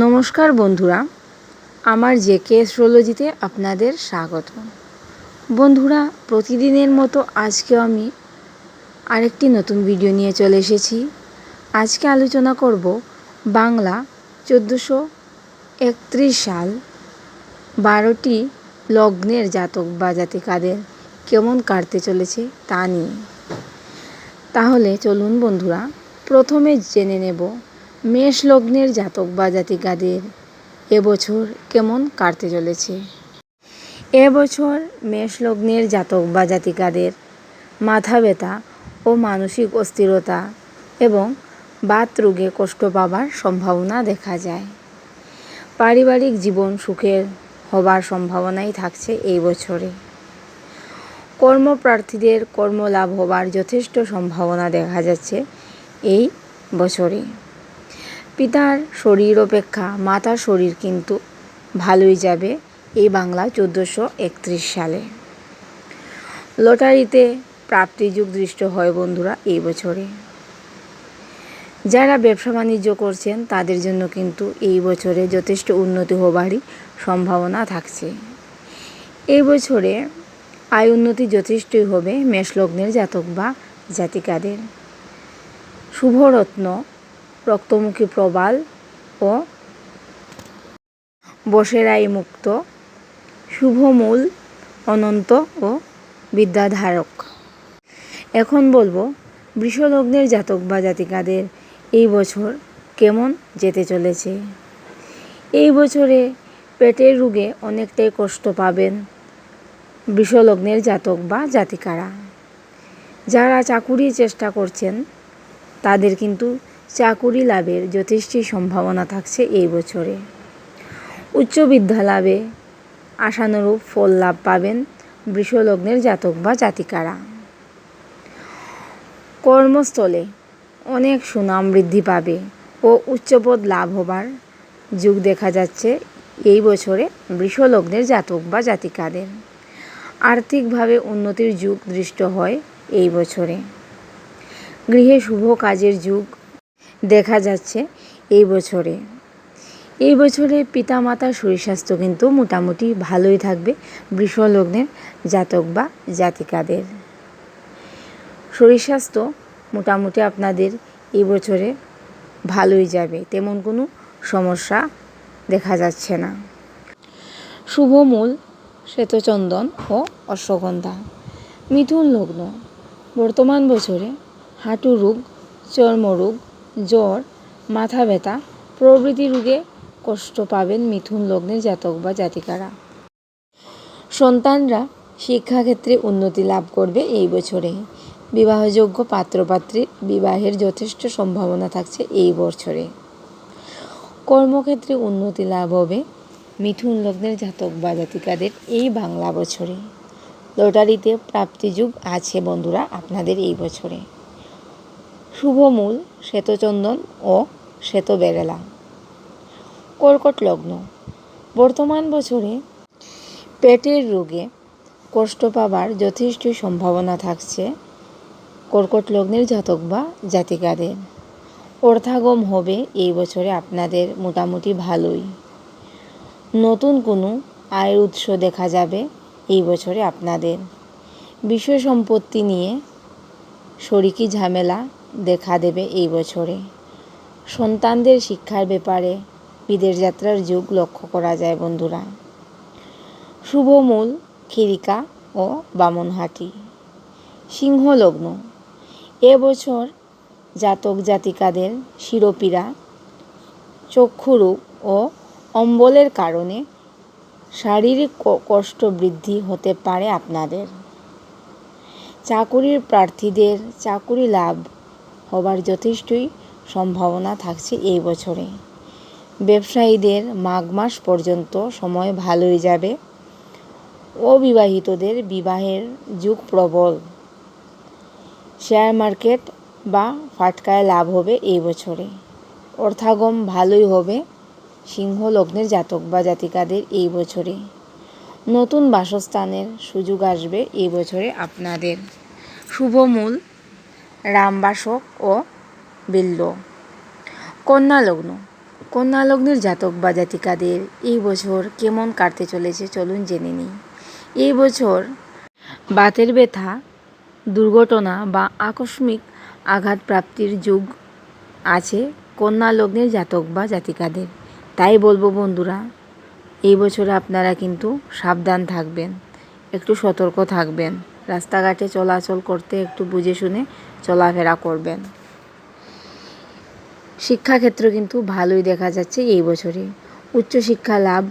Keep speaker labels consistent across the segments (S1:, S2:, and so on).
S1: নমস্কার বন্ধুরা, আমার জে কে অ্যাস্ট্রোলজিতে আপনাদের স্বাগত বন্ধুরা, প্রতিদিনের মতো আজকে আমি আরেকটি নতুন ভিডিও নিয়ে চলে এসেছি। আজকে আলোচনা করব বাংলা চোদ্দোশো একত্রিশ সাল বারোটি লগ্নের জাতক বা জাতিকাদের কেমন কাটতে চলেছে তা নিয়ে। তাহলে চলুন বন্ধুরা, প্রথমে জেনে নেব মেষ লগ্নের জাতক বা জাতিকাদের এবছর কেমন কাটতে চলেছে? এবছর মেষ লগ্নের জাতক বা জাতিকাদের মাথা ব্যথা ও মানসিক অস্থিরতা এবং বাত রোগে কষ্ট পাবার সম্ভাবনা দেখা যায়। পারিবারিক জীবন সুখের হবার সম্ভাবনাই থাকছে এই বছরে। কর্মপ্রার্থীদের কর্মলাভ হবার যথেষ্ট সম্ভাবনা দেখা যাচ্ছে এই বছরে। পিতার শরীর অপেক্ষা মাতার শরীর কিন্তু ভালোই যাবে এই বাংলা চোদ্দোশো একত্রিশ সালে। লটারিতে প্রাপ্তিযুগ দৃষ্ট হয় বন্ধুরা এই বছরে। যারা ব্যবসা বাণিজ্য করছেন, তাদের জন্য কিন্তু এই বছরে যথেষ্ট উন্নতি হবারই সম্ভাবনা থাকছে। এই বছরে আয় উন্নতি যথেষ্টই হবে মেষলগ্নের জাতক বা জাতিকাদের। শুভরত্ন রক্তমুখী প্রবাল ও বসেরাই মুক্ত, শুভমূল, অনন্ত ও বিদ্যাধারক। এখন বলব, বৃষলগ্নের জাতক বা জাতিকাদের এই বছর কেমন যেতে চলেছে? এই বছরে পেটের রোগে অনেকটাই কষ্ট পাবেন বৃষলগ্নের জাতক বা জাতিকারা। যারা চাকুরির চেষ্টা করছেন, তাদের কিন্তু চাকুরি লাভের যথেষ্টই সম্ভাবনা থাকছে এই বছরে। উচ্চ বিদ্যা লাভে আশানুরূপ ফল লাভ পাবেন বৃষলগ্নের জাতক বা জাতিকারা। কর্মস্থলে অনেক সুনাম বৃদ্ধি পাবে ও উচ্চপদ লাভ হবার যুগ দেখা যাচ্ছে এই বছরে বৃষলগ্নের জাতক বা জাতিকাদের। আর্থিকভাবে উন্নতির যুগ দৃষ্ট হয় এই বছরে। গৃহে শুভ কাজের যুগ দেখা যাচ্ছে এই বছরে। এই বছরে পিতামাতার শরীর স্বাস্থ্য কিন্তু মোটামুটি ভালোই থাকবে, বৃষলগ্নের জাতক বা জাতিকাদের। শরীর স্বাস্থ্য মোটামুটি আপনাদের এই বছরে ভালোই যাবে, তেমন কোনো সমস্যা দেখা যাচ্ছে না। শুভমূল শ্বেতচন্দন ও অশ্বগন্ধা। মিথুন লগ্ন। বর্তমান বছরে হাঁটু রোগ, চর্মরোগ জ্বর, মাথা ব্যথা, প্রভৃতি রোগে কষ্ট পাবেন মিথুন লগ্নের জাতক বা জাতিকারা। সন্তানরা শিক্ষাক্ষেত্রে উন্নতি লাভ করবে এই বছরে। বিবাহযোগ্য পাত্রপাত্রীর বিবাহের যথেষ্ট সম্ভাবনা থাকছে এই বছরে। কর্মক্ষেত্রে উন্নতি লাভ হবে মিথুন লগ্নের জাতক বা জাতিকাদের এই বাংলা বছরে। লটারিতে প্রাপ্তিযুগ আছে বন্ধুরা আপনাদের এই বছরে। শুভমূল, শ্বেতচন্দন ও শ্বেত বেরেলা কর্কট লগ্ন। বর্তমান বছরে পেটের রোগে কষ্ট পাবার যথেষ্ট সম্ভাবনা থাকছে কর্কট লগ্নের জাতক বা জাতিকাদের। অর্থাগম হবে এই বছরে আপনাদের মোটামুটি ভালোই। নতুন কোনো আয়ের উৎস দেখা যাবে এই বছরে আপনাদের। বিষয় সম্পত্তি নিয়ে শরিকি ঝামেলা দেখা দেবে এই বছরে। সন্তানদের শিক্ষার ব্যাপারে বিদেশ যাত্রার যুগ লক্ষ্য করা যায় বন্ধুরা। শুভমূল খিরিকা ও বামনহাটি সিংহ লগ্ন। এবছর জাতক জাতিকাদের শিরোপীড়া, চক্ষুরোগ ও অম্বলের কারণে শারীরিক কষ্ট বৃদ্ধি হতে পারে আপনাদের। চাকুরির প্রার্থীদের চাকুরি লাভ হবার যথেষ্টই সম্ভাবনা থাকছে এই বছরে। ব্যবসায়ীদের মাঘ মাস পর্যন্ত সময় ভালোই যাবে। অবিবাহিতদের বিবাহের যুগ প্রবল। শেয়ার মার্কেট বা ফাটকায় লাভ হবে এই বছরে। অর্থাগম ভালোই হবে সিংহ লগ্নের জাতক বা জাতিকাদের এই বছরে। নতুন বাসস্থানের সুযোগ আসবে এই বছরে আপনাদের। শুভমূল রামবাসক ও বিল্ল। কন্যা লগ্ন কন্যা লগ্নের জাতক বা জাতিকাদের এই বছর কেমন কাটতে চলেছে চলুন জেনে নিই। এই বছর বাতের ব্যথা, দুর্ঘটনা বা আকস্মিক আঘাত প্রাপ্তির যুগ আছে কন্যা লগ্নের জাতক বা জাতিকাদের। তাই বলব বন্ধুরা, এই বছর আপনারা কিন্তু সাবধান থাকবেন, একটু সতর্ক থাকবেন। রাস্তাঘাটে চলাচল করতে একটু বুঝে শুনে চলাফেরা করবেন। শিক্ষাক্ষেত্র কিন্তু ভালোই দেখা যাচ্ছে এই বছরে। উচ্চশিক্ষা লাভ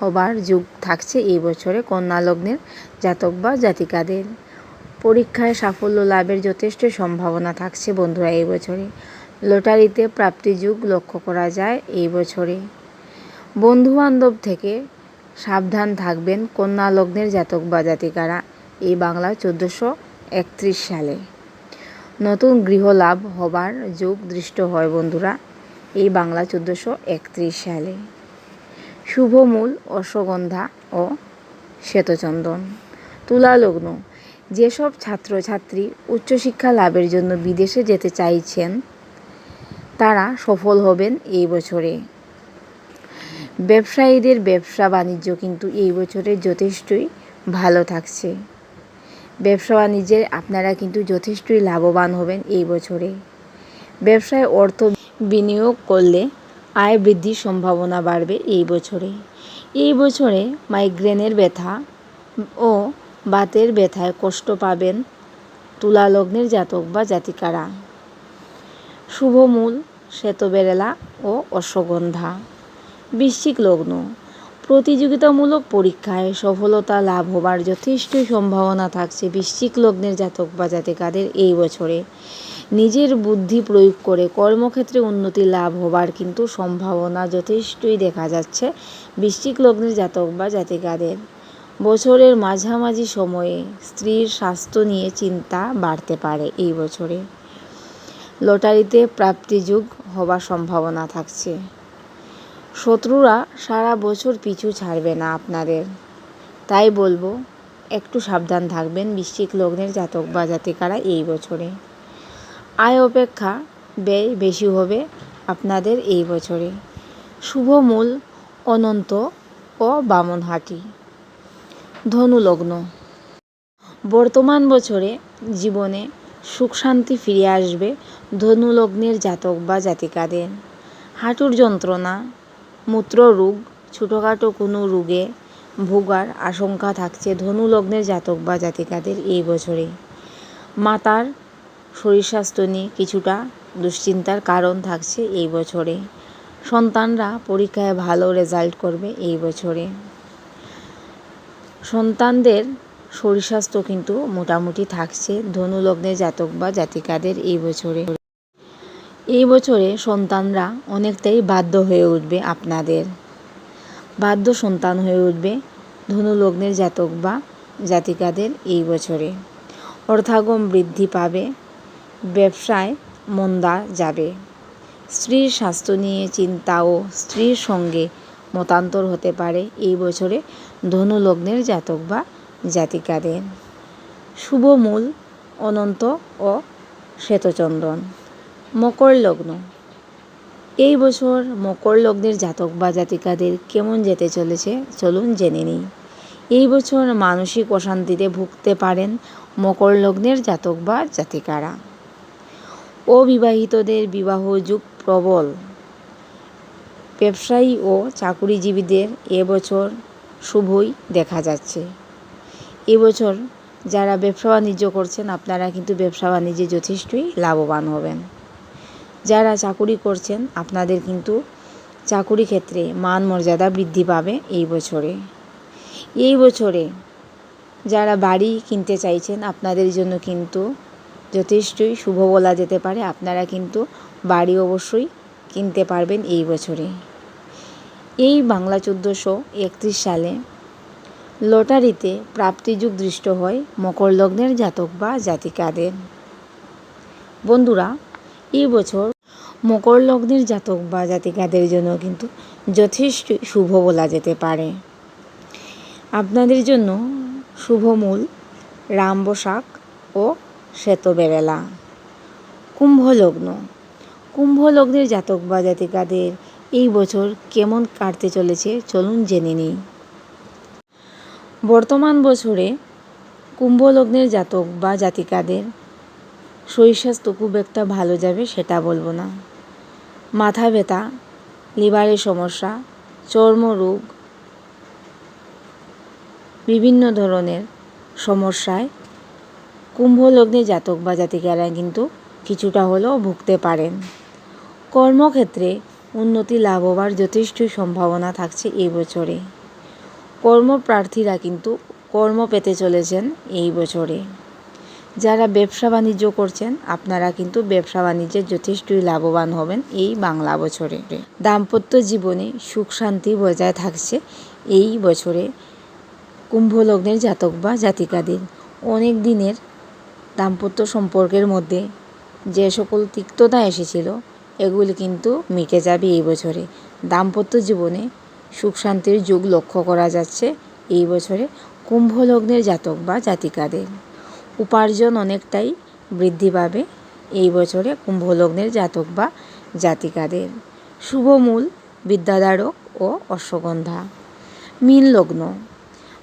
S1: হবার যুগ থাকছে এই বছরে কন্যা লগ্নের জাতক বা জাতিকাদের। পরীক্ষায় সাফল্য লাভের যথেষ্ট সম্ভাবনা থাকছে বন্ধুরা এই বছরে। লটারিতে প্রাপ্তি যুগ লক্ষ্য করা যায় এই বছরে। বন্ধুবান্ধব থেকে সাবধান থাকবেন কন্যা লগ্নের জাতক বা জাতিকারা। এই বাংলা চোদ্দোশো একত্রিশ সালে। নতুন গৃহ লাভ হবার যুগ দৃষ্ট হয় বন্ধুরা, এই বাংলা চোদ্দোশো একত্রিশ সালে। শুভমূল, অশ্বগন্ধা ও শ্বেতচন্দন তুলা লগ্ন যেসব ছাত্রছাত্রী উচ্চশিক্ষা লাভের জন্য বিদেশে যেতে চাইছেন, তারা সফল হবেন এই বছরে। ব্যবসায়ীদের ব্যবসা বাণিজ্য কিন্তু এই বছরে যথেষ্টই ভালো থাকছে। ব্যবসা বাণিজ্যে আপনারা কিন্তু যথেষ্টই লাভবান হবেন এই বছরে। ব্যবসায় অর্থ বিনিয়োগ করলে আয় বৃদ্ধির সম্ভাবনা বাড়বে এই বছরে। এই বছরে মাইগ্রেনের ব্যথা ও বাতের ব্যথায় কষ্ট পাবেন তুলা লগ্নের জাতক বা জাতিকারা। শুভমূল শ্বেতবেরেলা ও অশ্বগন্ধা। বৃশ্চিক লগ্ন। প্রতিযোগিতামূলক পরীক্ষায় সফলতা লাভ হবার যথেষ্ট সম্ভাবনা থাকছে বৃশ্চিক লগ্নের জাতক বা জাতিকাদের এই বছরে। নিজের বুদ্ধি প্রয়োগ করে কর্মক্ষেত্রে উন্নতি লাভ হবার কিন্তু সম্ভাবনা যথেষ্টই দেখা যাচ্ছে বৃশ্চিক লগ্নের জাতক বা জাতিকাদের। বছরের মাঝামাঝি সময়ে স্ত্রীর স্বাস্থ্য নিয়ে চিন্তা বাড়তে পারে এই বছরে। লটারিতে প্রাপ্তিযোগ হবার সম্ভাবনা থাকছে। শত্রুরা সারা বছর পিছু ছাড়বে না আপনাদের। তাই বলব, একটু সাবধান থাকবেন বৃশ্চিক লগ্নের জাতক বা জাতিকারা এই বছরে। আয় অপেক্ষা ব্যয় বেশি হবে আপনাদের এই বছরে। শুভ মূল, অনন্ত ও বামনহাটি ধনু লগ্ন বর্তমান বছরে জীবনে সুখ শান্তি ফিরে আসবে ধনু লগ্নের জাতক বা জাতিকাদের। হাঁটুর যন্ত্রণা মূত্র রোগ ছোটোখাটো কোনো রোগে ভোগার আশঙ্কা থাকছে ধনু লগ্নের জাতক বা জাতিকাদের এই বছরে। মাতার শরীর স্বাস্থ্য নিয়ে কিছুটা দুশ্চিন্তার কারণ থাকছে এই বছরে। সন্তানরা পরীক্ষায় ভালো রেজাল্ট করবে এই বছরে। সন্তানদের শরীর স্বাস্থ্য কিন্তু মোটামুটি থাকছে ধনু লগ্নের জাতক বা জাতিকাদের এই বছরে। এই বছরে সন্তানরা অনেকটাই বাধ্য হয়ে উঠবে আপনাদের। বাধ্য সন্তান হয়ে উঠবে ধনু লগ্নের জাতক বা জাতিকাদের এই বছরে। অর্থাগম বৃদ্ধি পাবে, ব্যবসায় মন্দা যাবে। স্ত্রীর স্বাস্থ্য নিয়ে চিন্তা ও স্ত্রীর সঙ্গে মতান্তর হতে পারে এই বছরে ধনু লগ্নের জাতক বা জাতিকাদের। শুভ মূল, অনন্ত ও শ্বেতচন্দন মকর লগ্ন। এই বছর মকর লগ্নের জাতক বা জাতিকাদের কেমন যেতে চলেছে চলুন জেনে নিই। এই বছর মানসিক অশান্তিতে ভুগতে পারেন মকর লগ্নের জাতক বা জাতিকারা। অবিবাহিতদের বিবাহ যুগ প্রবল। ব্যবসায়ী ও চাকুরিজীবীদের এবছর শুভই দেখা যাচ্ছে। এবছর যারা ব্যবসা বাণিজ্য করছেন, আপনারা কিন্তু ব্যবসা বাণিজ্যে যথেষ্টই লাভবান হবেন। যারা চাকুরি করছেন, আপনাদের কিন্তু চাকুরি ক্ষেত্রে মান মর্যাদা বৃদ্ধি পাবে এই বছরে। এই বছরে যারা বাড়ি কিনতে চাইছেন, আপনাদের জন্য কিন্তু যথেষ্টই শুভ বলা যেতে পারে। আপনারা কিন্তু বাড়ি অবশ্যই কিনতে পারবেন এই বছরে। এই বাংলা চোদ্দোশো একত্রিশ সালে লটারিতে প্রাপ্তিযুগ দৃষ্ট হয় মকর লগ্নের জাতক বা জাতিকাদের। বন্ধুরা এই বছর মকর লগ্নের জাতক বা জাতিকাদের জন্য কিন্তু যথেষ্ট শুভ বলা যেতে পারে। আপনাদের জন্য শুভমূল রামবসাক ও শ্বেতবেরেলা কুম্ভ লগ্ন। কুম্ভ লগ্নের জাতক বা জাতিকাদের এই বছর কেমন কাটতে চলেছে চলুন জেনে নিই। বর্তমান বছরে কুম্ভ লগ্নের জাতক বা জাতিকাদের শরীর স্বাস্থ্য খুব একটা ভালো যাবে সেটা বলব না। মাথা ব্যথা, লিভারের সমস্যা চর্মরোগ বিভিন্ন ধরনের সমস্যায় কুম্ভ লগ্নের জাতক বা জাতিকারা কিন্তু কিছুটা হলেও ভুগতে পারেন। কর্মক্ষেত্রে উন্নতি লাভ হওয়ার যথেষ্টই সম্ভাবনা থাকছে এই বছরে। কর্মপ্রার্থীরা কিন্তু কর্ম পেতে চলেছেন এই বছরে। যারা ব্যবসা বাণিজ্য করছেন, আপনারা কিন্তু ব্যবসা বাণিজ্যে যথেষ্টই লাভবান হবেন এই বাংলা বছরে। দাম্পত্য জীবনে সুখ শান্তি বজায় থাকছে এই বছরে কুম্ভ লগ্নের জাতক বা জাতিকাদের। অনেক দিনের দাম্পত্য সম্পর্কের মধ্যে যে সকল তিক্ততা এসেছিল, এগুলি কিন্তু মিটে যাবে এই বছরে। দাম্পত্য জীবনে সুখ শান্তির যুগ লক্ষ্য করা যাচ্ছে এই বছরে কুম্ভ লগ্নের জাতক বা জাতিকাদের। উপার্জন অনেকটাই বৃদ্ধি পাবে এই বছরে কুম্ভ লগ্নের জাতক বা জাতিকাদের। শুভমূল বিদ্যাধারক ও অশ্বগন্ধা। মীন লগ্ন।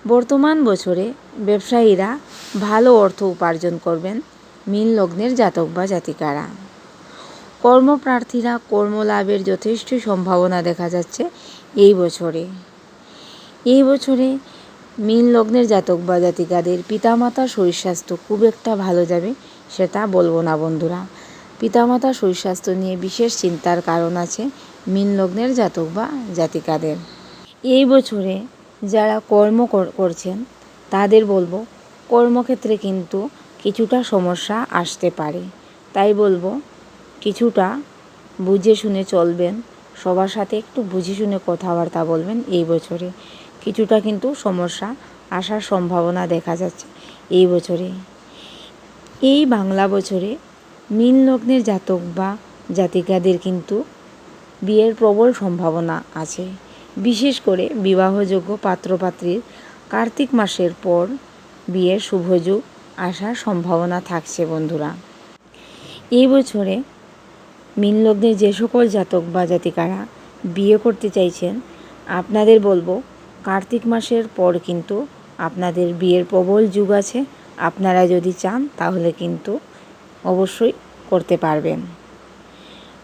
S1: বর্তমান বছরে ব্যবসায়ীরা ভালো অর্থ উপার্জন করবেন মীন লগ্নের জাতক বা জাতিকারা। কর্মপ্রার্থীরা কর্মলাভের যথেষ্ট সম্ভাবনা দেখা যাচ্ছে এই বছরে। এই বছরে মীন লগ্নের জাতক বা জাতিকাদের পিতামাতার শরীর স্বাস্থ্য খুব একটা ভালো যাবে, সেটা বলব না বন্ধুরা। পিতামাতার শরীর স্বাস্থ্য নিয়ে বিশেষ চিন্তার কারণ আছে মীন লগ্নের জাতক বা জাতিকাদের। এই বছরে যারা কর্ম করছেন, তাদের বলব কর্মক্ষেত্রে কিন্তু কিছুটা সমস্যা আসতে পারে। তাই বলব কিছুটা বুঝে শুনে চলবেন, সবার সাথে একটু বুঝে শুনে কথাবার্তা বলবেন এই বছরে। কিছুটা কিন্তু সমস্যা আসার সম্ভাবনা দেখা যাচ্ছে এই বছরে। এই বাংলা বছরে মীন লগ্নের জাতক বা জাতিকাদের কিন্তু বিয়ের প্রবল সম্ভাবনা আছে। বিশেষ করে বিবাহযোগ্য পাত্রপাত্রীর কার্তিক মাসের পর বিয়ের শুভযোগ আসার সম্ভাবনা থাকছে বন্ধুরা। এই বছরে মীন লগ্নের যে সকল জাতক বা জাতিকারা বিয়ে করতে চাইছেন, আপনাদের বলব কার্তিক মাসের পর কিন্তু আপনাদের বিয়ের প্রবল যুগ আছে। আপনারা যদি চান, তাহলে কিন্তু অবশ্যই করতে পারবেন।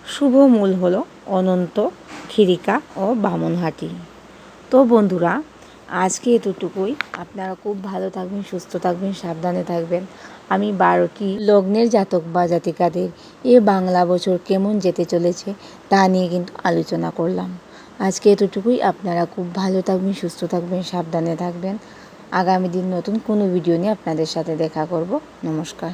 S1: শুভ মূল হলো অনন্ত খিরিকা ও বামনহাটি। তো বন্ধুরা, আজকে এতটুকুই। আপনারা খুব ভালো থাকবেন, সুস্থ থাকবেন, সাবধানে থাকবেন। আমি বারোটি লগ্নের জাতক বা জাতিকাদের এ বাংলা বছর কেমন যেতে চলেছে, তা নিয়ে কিন্তু আলোচনা করলাম। আজকে এতটুকুই। আপনারা খুব ভালো থাকবেন, সুস্থ থাকবেন, সাবধানে থাকবেন। আগামী দিন নতুন কোনো ভিডিও নিয়ে আপনাদের সাথে দেখা করব। নমস্কার।